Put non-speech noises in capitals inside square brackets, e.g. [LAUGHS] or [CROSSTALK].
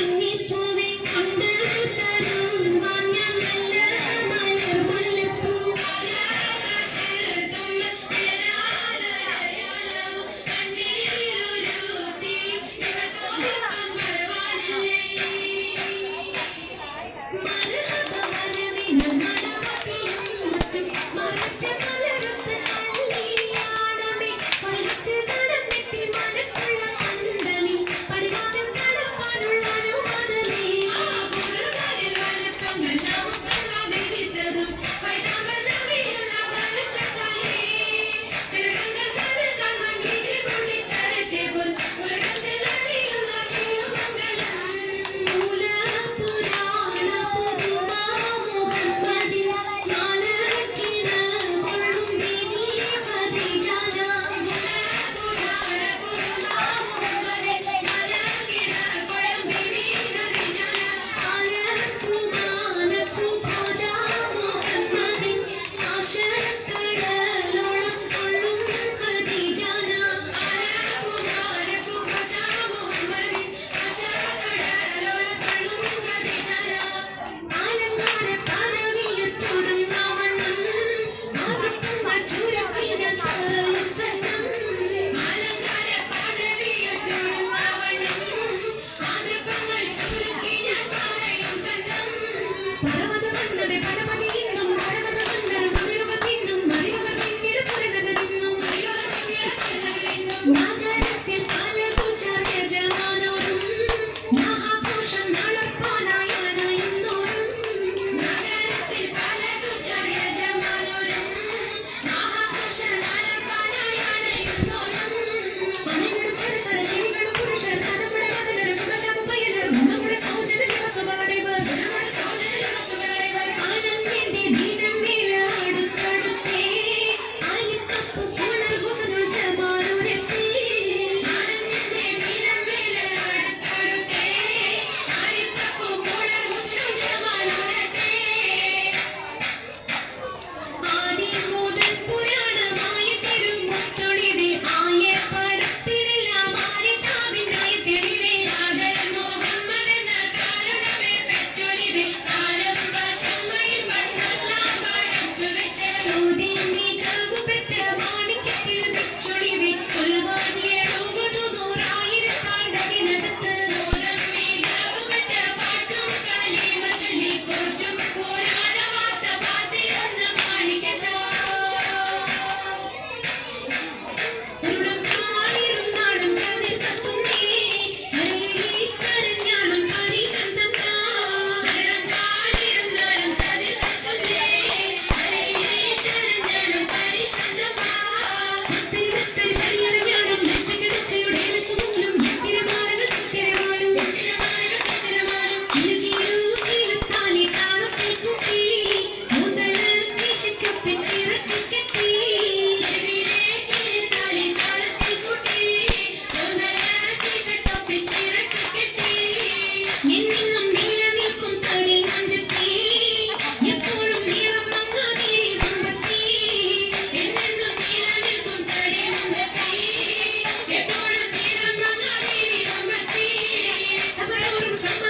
മരമരവിനും മണമതിനും മറ്റും മററ്റ December [LAUGHS]